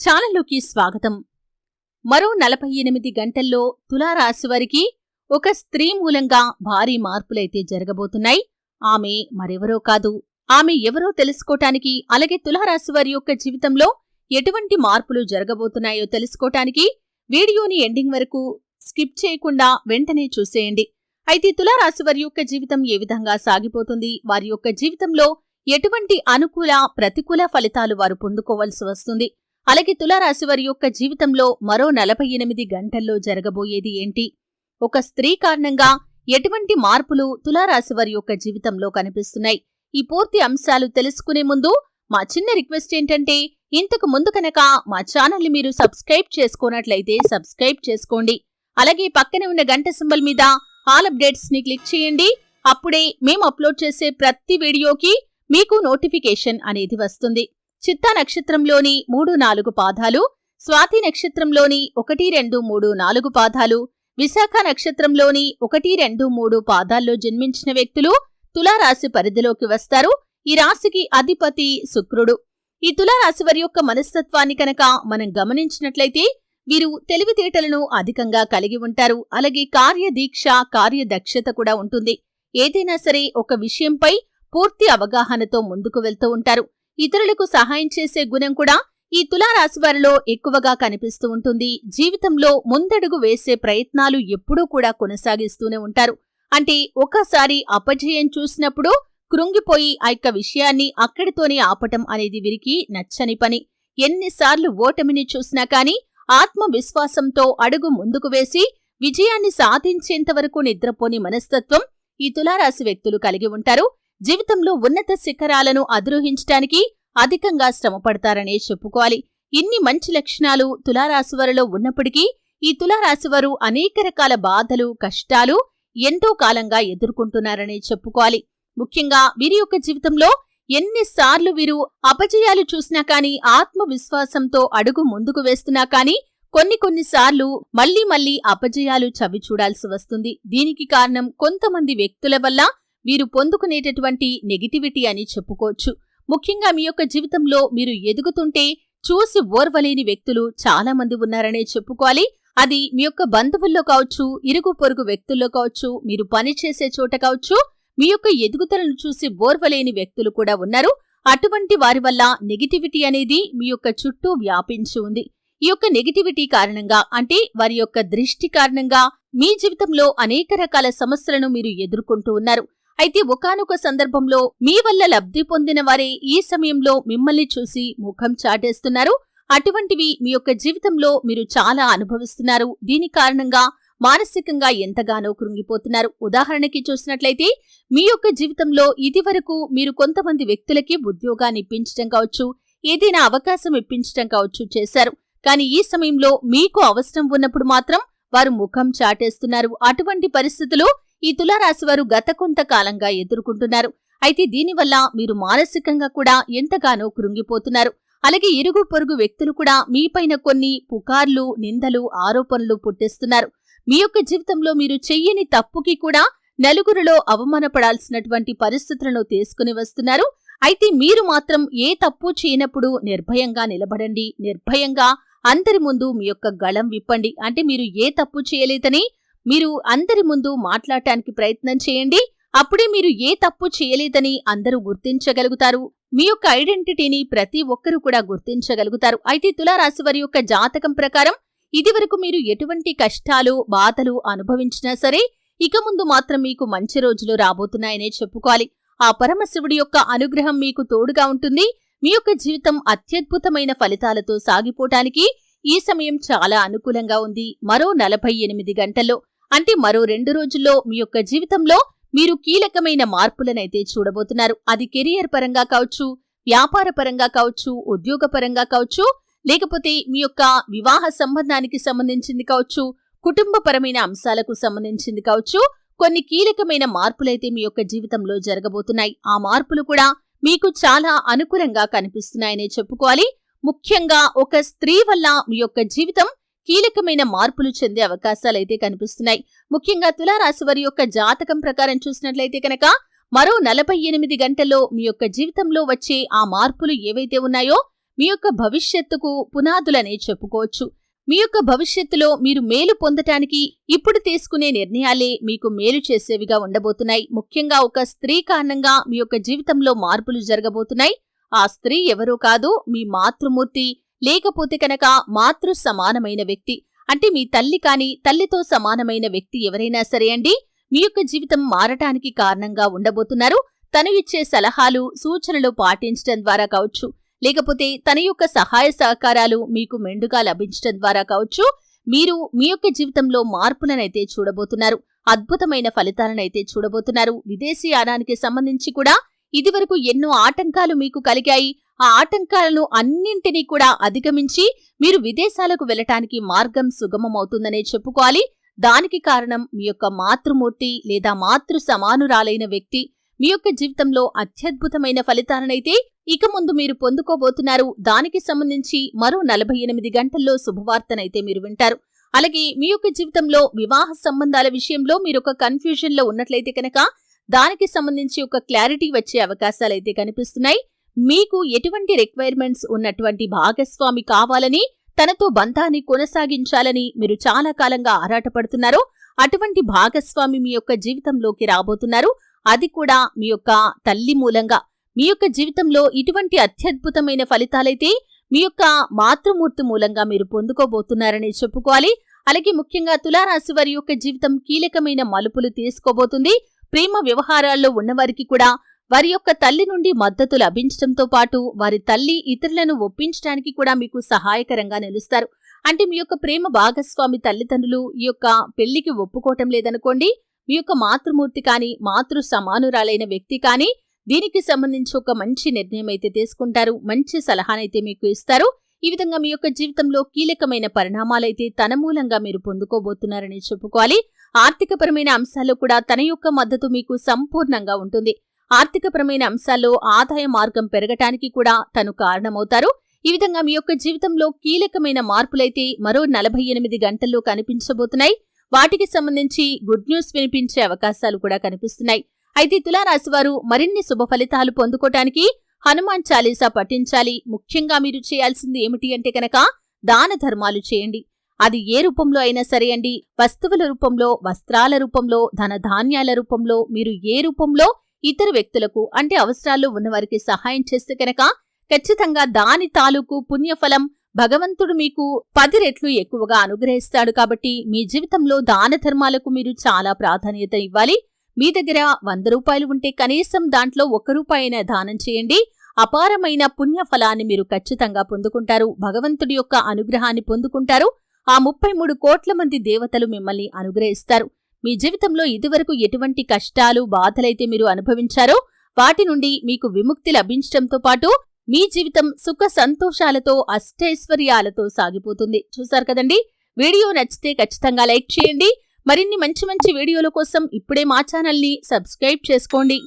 ఛానల్లోకి స్వాగతం. మరో నలభై ఎనిమిది గంటల్లో తులారాశివారికి ఒక స్త్రీ మూలంగా భారీ మార్పులైతే జరగబోతున్నాయి. ఆమె మరెవరో కాదు. ఆమె ఎవరో తెలుసుకోటానికి అలాగే తులారాశివారి యొక్క జీవితంలో ఎటువంటి మార్పులు జరగబోతున్నాయో తెలుసుకోటానికి వీడియోని ఎండింగ్ వరకు స్కిప్ చేయకుండా వెంటనే చూసేయండి. అయితే తులారాశి వారి యొక్క జీవితం ఏ విధంగా సాగిపోతుంది? వారి యొక్క జీవితంలో ఎటువంటి అనుకూల ప్రతికూల ఫలితాలు వారు పొందుకోవాల్సి వస్తుంది? అలాగే తులారాశి వారి యొక్క జీవితంలో మరో నలభై ఎనిమిది గంటల్లో జరగబోయేది ఏంటి? ఒక స్త్రీ కారణంగా ఎటువంటి మార్పులు తులారాశి వారి యొక్క జీవితంలో కనిపిస్తున్నాయి? ఈ పూర్తి అంశాలు తెలుసుకునే ముందు మా చిన్న రిక్వెస్ట్ ఏంటంటే ఇంతకు ముందు కనుక మా ఛానల్ని మీరు సబ్స్క్రైబ్ చేసుకోనట్లయితే సబ్స్క్రైబ్ చేసుకోండి. అలాగే పక్కనే ఉన్న గంట సింబల్ మీద ఆల్ అప్డేట్స్ని క్లిక్ చేయండి. అప్పుడే మేము అప్లోడ్ చేసే ప్రతి వీడియోకి మీకు నోటిఫికేషన్ అనేది వస్తుంది. చిత్తా నక్షత్రంలోని మూడు నాలుగు పాదాలు స్వాతి నక్షత్రంలోని ఒకటి రెండు మూడు నాలుగు పాదాలు విశాఖ నక్షత్రంలోని ఒకటి రెండు మూడు పాదాల్లో జన్మించిన వ్యక్తులు తులారాశి పరిధిలోకి వస్తారు. ఈ రాశికి అధిపతి శుక్రుడు. ఈ తులారాశి వారి యొక్క మనస్తత్వాన్ని కనుక మనం గమనించినట్లయితే వీరు తెలివితేటలను అధికంగా కలిగి ఉంటారు. అలాగే కార్యదీక్ష కార్యదక్షత కూడా ఉంటుంది. ఏదైనా సరే ఒక విషయంపై పూర్తి అవగాహనతో ముందుకు వెళ్తూ ఉంటారు. ఇతరులకు సహాయం చేసే గుణం కూడా ఈ తులారాశి వారిలో ఎక్కువగా కనిపిస్తూ ఉంటుంది. జీవితంలో ముందడుగు వేసే ప్రయత్నాలు ఎప్పుడూ కూడా కొనసాగిస్తూనే ఉంటారు. అంటే ఒకసారి అపజయం చూసినప్పుడు కృంగిపోయి ఆ యొక్క విషయాన్ని అక్కడితోనే ఆపటం అనేది వీరికి నచ్చని పని. ఎన్నిసార్లు ఓటమిని చూసినా కాని ఆత్మవిశ్వాసంతో అడుగు ముందుకు వేసి విజయాన్ని సాధించేంతవరకు నిద్రపోని మనస్తత్వం ఈ తులారాశి వ్యక్తులు కలిగి ఉంటారు. జీవితంలో ఉన్నత శిఖరాలను అధిరోహించటానికి అధికంగా శ్రమపడతారనే చెప్పుకోవాలి. ఇన్ని మంచి లక్షణాలు తులారాశివారిలో ఉన్నప్పటికీ ఈ తులారాశివారు అనేక రకాల బాధలు కష్టాలు ఎంతో కాలంగా ఎదుర్కొంటున్నారనే చెప్పుకోవాలి. ముఖ్యంగా వీరి యొక్క జీవితంలో ఎన్నిసార్లు వీరు అపజయాలు చూసినా కానీ ఆత్మవిశ్వాసంతో అడుగు ముందుకు వేస్తున్నా కానీ కొన్ని కొన్నిసార్లు మళ్ళీ మళ్ళీ అపజయాలు చవి చూడాల్సి వస్తుంది. దీనికి కారణం కొంతమంది వ్యక్తుల వల్ల మీరు పొందుకునేటటువంటి నెగిటివిటీ అని చెప్పుకోవచ్చు. ముఖ్యంగా మీ యొక్క జీవితంలో మీరు ఎదుగుతుంటే చూసి ఓర్వలేని వ్యక్తులు చాలా మంది ఉన్నారనే చెప్పుకోవాలి. అది మీ యొక్క బంధువుల్లో కావచ్చు ఇరుగు పొరుగు వ్యక్తుల్లో కావచ్చు మీరు పనిచేసే చోట కావచ్చు మీ యొక్క ఎదుగుదలను చూసి ఓర్వలేని వ్యక్తులు కూడా ఉన్నారు. అటువంటి వారి వల్ల నెగిటివిటీ అనేది మీ యొక్క చుట్టూ వ్యాపించి ఉంది. ఈ యొక్క నెగిటివిటీ కారణంగా అంటే వారి యొక్క దృష్టి కారణంగా మీ జీవితంలో అనేక రకాల సమస్యలను మీరు ఎదుర్కొంటూ ఉన్నారు. అయితే ఒకానొక సందర్భంలో మీ వల్ల లబ్ధి పొందిన వారే ఈ సమయంలో మిమ్మల్ని చూసి ముఖం చాటేస్తున్నారు. అటువంటివి మీ యొక్క జీవితంలో మీరు చాలా అనుభవిస్తున్నారు. దీని కారణంగా మానసికంగా ఎంతగానో కృంగిపోతున్నారు. ఉదాహరణకి చూసినట్లయితే మీ యొక్క జీవితంలో ఇదివరకు మీరు కొంతమంది వ్యక్తులకి ఉద్యోగాన్ని ఇప్పించడం కావచ్చు ఏదైనా అవకాశం ఇప్పించడం కావచ్చు చేశారు. కానీ ఈ సమయంలో మీకు అవసరం ఉన్నప్పుడు మాత్రం వారు ముఖం చాటేస్తున్నారు. అటువంటి పరిస్థితులు ఈ తులారాశి వారు గత కొంతకాలంగా ఎదుర్కొంటున్నారు. అయితే దీనివల్ల మీరు మానసికంగా కూడా ఎంతగానో కృంగిపోతున్నారు. అలాగే ఇరుగు పొరుగు వ్యక్తులు కూడా మీపైన కొన్ని పుకార్లు నిందలు ఆరోపణలు పుట్టిస్తున్నారు. మీ యొక్క జీవితంలో మీరు చెయ్యని తప్పుకి కూడా నలుగురిలో అవమానపడాల్సినటువంటి పరిస్థితులను తీసుకుని వస్తున్నారు. అయితే మీరు మాత్రం ఏ తప్పు చేయనప్పుడు నిర్భయంగా నిలబడండి. నిర్భయంగా అందరి ముందు మీ యొక్క గళం విప్పండి. అంటే మీరు ఏ తప్పు చేయలేదని మీరు అందరి ముందు మాట్లాడటానికి ప్రయత్నం చేయండి. అప్పుడే మీరు ఏ తప్పు చేయలేదని అందరూ గుర్తించగలుగుతారు. మీ యొక్క ఐడెంటిటీని ప్రతి ఒక్కరూ కూడా గుర్తించగలుగుతారు. అయితే తులారాశి వారి యొక్క జాతకం ప్రకారం ఇదివరకు మీరు ఎటువంటి కష్టాలు బాధలు అనుభవించినా సరే ఇక ముందు మాత్రం మీకు మంచి రోజులు రాబోతున్నాయనే చెప్పుకోవాలి. ఆ పరమశివుడి యొక్క అనుగ్రహం మీకు తోడుగా ఉంటుంది. మీ యొక్క జీవితం అత్యద్భుతమైన ఫలితాలతో సాగిపోవటానికి ఈ సమయం చాలా అనుకూలంగా ఉంది. మరో నలభై ఎనిమిది గంటల్లో అంటే మరో రెండు రోజుల్లో మీ యొక్క జీవితంలో మీరు కీలకమైన మార్పులనైతే చూడబోతున్నారు. అది కెరియర్ పరంగా కావచ్చు వ్యాపార పరంగా కావచ్చు ఉద్యోగ పరంగా కావచ్చు లేకపోతే మీ యొక్క వివాహ సంబంధానికి సంబంధించింది కావచ్చు కుటుంబపరమైన అంశాలకు సంబంధించింది కావచ్చు కొన్ని కీలకమైన మార్పులైతే మీ యొక్క జీవితంలో జరగబోతున్నాయి. ఆ మార్పులు కూడా మీకు చాలా అనుకూలంగా కనిపిస్తున్నాయనే చెప్పుకోవాలి. ముఖ్యంగా ఒక స్త్రీ వల్ల మీ యొక్క జీవితం కీలకమైన మార్పులు చెందే అవకాశాలైతే కనిపిస్తున్నాయి. ముఖ్యంగా తులారాశి వారి యొక్క జాతకం ప్రకారం చూసినట్లయితే కనుక మరో నలభై ఎనిమిది గంటల్లో మీ యొక్క జీవితంలో వచ్చే ఆ మార్పులు ఏవైతే ఉన్నాయో మీ యొక్క భవిష్యత్తుకు పునాదులనే చెప్పుకోవచ్చు. మీ యొక్క భవిష్యత్తులో మీరు మేలు పొందటానికి ఇప్పుడు తీసుకునే నిర్ణయాలే మీకు మేలు చేసేవిగా ఉండబోతున్నాయి. ముఖ్యంగా ఒక స్త్రీ కారణంగా మీ యొక్క జీవితంలో మార్పులు జరగబోతున్నాయి. ఆ స్త్రీ ఎవరో కాదు మీ మాతృమూర్తి లేకపోతే కనుక మాతృ సమానమైన వ్యక్తి. అంటే మీ తల్లి కాని తల్లితో సమానమైన వ్యక్తి ఎవరైనా సరే అండి మీ యొక్క జీవితం మారటానికి కారణంగా ఉండబోతున్నారు. తను ఇచ్చే సలహాలు సూచనలు పాటించడం ద్వారా కావచ్చు. లేకపోతే తన యొక్క సహాయ సహకారాలు మీకు మెండుగా లభించడం ద్వారా కావచ్చు. మీరు మీ యొక్క జీవితంలో మార్పులనైతే చూడబోతున్నారు. అద్భుతమైన ఫలితాలనైతే చూడబోతున్నారు. విదేశీయానానికి సంబంధించి కూడా ఇదివరకు ఎన్నో ఆటంకాలు మీకు కలిగాయి. ఆ ఆటంకాలను అన్నింటినీ కూడా అధిగమించి మీరు విదేశాలకు వెళ్ళటానికి మార్గం సుగమమవుతుందనే చెప్పుకోవాలి. దానికి కారణం మీ యొక్క మాతృమూర్తి లేదా మాతృ సమానురాలైన వ్యక్తి. మీ యొక్క జీవితంలో అత్యద్భుతమైన ఫలితాలనైతే ఇక ముందు మీరు పొందుకోబోతున్నారు. దానికి సంబంధించి మరో నలభై ఎనిమిది గంటల్లో శుభవార్తనైతే మీరు వింటారు. అలాగే మీ యొక్క జీవితంలో వివాహ సంబంధాల విషయంలో మీరు ఒక కన్ఫ్యూజన్లో ఉన్నట్లయితే కనుక దానికి సంబంధించి ఒక క్లారిటీ వచ్చే అవకాశాలైతే కనిపిస్తున్నాయి. మీకు ఎటువంటి రిక్వైర్మెంట్స్ ఉన్నటువంటి భాగస్వామి కావాలని తనతో బంధాన్ని కొనసాగించాలని మీరు చాలా కాలంగా ఆరాటపడుతున్నారో. అటువంటి భాగస్వామి మీ యొక్క జీవితంలోకి రాబోతున్నారు. అది కూడా మీ యొక్క తల్లి మూలంగా. మీ యొక్క జీవితంలో ఇటువంటి అత్యద్భుతమైన ఫలితాలైతే మీ యొక్క మాతృమూర్తి మూలంగా మీరు పొందుకోబోతున్నారని చెప్పుకోవాలి. అలాగే ముఖ్యంగా తులారాశి వారి యొక్క జీవితం కీలకమైన మలుపులు తీసుకోబోతుంది. ప్రేమ వ్యవహారాల్లో ఉన్నవారికి కూడా వారి యొక్క తల్లి నుండి మద్దతు లభించడంతో పాటు వారి తల్లి ఇతరులను ఒప్పించడానికి కూడా మీకు సహాయకరంగా నిలుస్తారు. అంటే మీ యొక్క ప్రేమ భాగస్వామి తల్లిదండ్రులు ఈ యొక్క పెళ్ళికి ఒప్పుకోవటం లేదనుకోండి మీ యొక్క మాతృమూర్తి కానీ మాతృ సమానురాలైన వ్యక్తి కానీ దీనికి సంబంధించి ఒక మంచి నిర్ణయం అయితే తీసుకుంటారు. మంచి సలహానైతే మీకు ఇస్తారు. ఈ విధంగా మీ యొక్క జీవితంలో కీలకమైన పరిణామాలైతే తన మూలంగా మీరు పొందుకోబోతున్నారని చెప్పుకోవాలి. ఆర్థికపరమైన అంశాల్లో కూడా తన యొక్క మద్దతు మీకు సంపూర్ణంగా ఉంటుంది. ఆర్థికపరమైన అంశాల్లో ఆదాయ మార్గం పెరగటానికి కూడా తను కారణమవుతారు. ఈ విధంగా మీ యొక్క జీవితంలో కీలకమైన మార్పులైతే మరో నలభై ఎనిమిది గంటల్లో కనిపించబోతున్నాయి. వాటికి సంబంధించి గుడ్ న్యూస్ వినిపించే అవకాశాలు కూడా కనిపిస్తున్నాయి. అయితే తులారాశివారు మరిన్ని శుభ ఫలితాలు పొందుకోటానికి హనుమాన్ చాలీసా పఠించాలి. ముఖ్యంగా మీరు చేయాల్సింది ఏమిటి అంటే కనుక దాన ధర్మాలు చేయండి. అది ఏ రూపంలో అయినా సరే అండి. వస్తువుల రూపంలో వస్త్రాల రూపంలో ధన ధాన్యాల రూపంలో మీరు ఏ రూపంలో ఇతర వ్యక్తులకు అంటే అవసరాల్లో ఉన్నవారికి సహాయం చేస్తే కనుక ఖచ్చితంగా దాని తాలూకు పుణ్యఫలం భగవంతుడు మీకు పది రెట్లు ఎక్కువగా అనుగ్రహిస్తాడు కాబట్టి మీ జీవితంలో దాన ధర్మాలకు మీరు చాలా ప్రాధాన్యత ఇవ్వాలి. మీ దగ్గర వంద రూపాయలు ఉంటే కనీసం దాంట్లో ఒక్క రూపాయైనా దానం చేయండి. అపారమైన పుణ్యఫలాన్ని మీరు ఖచ్చితంగా పొందుకుంటారు. భగవంతుడి యొక్క అనుగ్రహాన్ని పొందుకుంటారు. ఆ ముప్పై మూడు కోట్ల మంది దేవతలు మిమ్మల్ని అనుగ్రహిస్తారు. మీ జీవితంలో ఇదివరకు ఎటువంటి కష్టాలు బాధలైతే మీరు అనుభవించారో వాటి నుండి మీకు విముక్తి లభించడంతో పాటు మీ జీవితం సుఖ సంతోషాలతో అష్టైశ్వర్యాలతో సాగిపోతుంది. చూసారు కదండి? వీడియో నచ్చితే ఖచ్చితంగా లైక్ చేయండి. మరిన్ని మంచి మంచి వీడియోల కోసం ఇప్పుడే మా ఛానల్ని సబ్స్క్రైబ్ చేసుకోండి.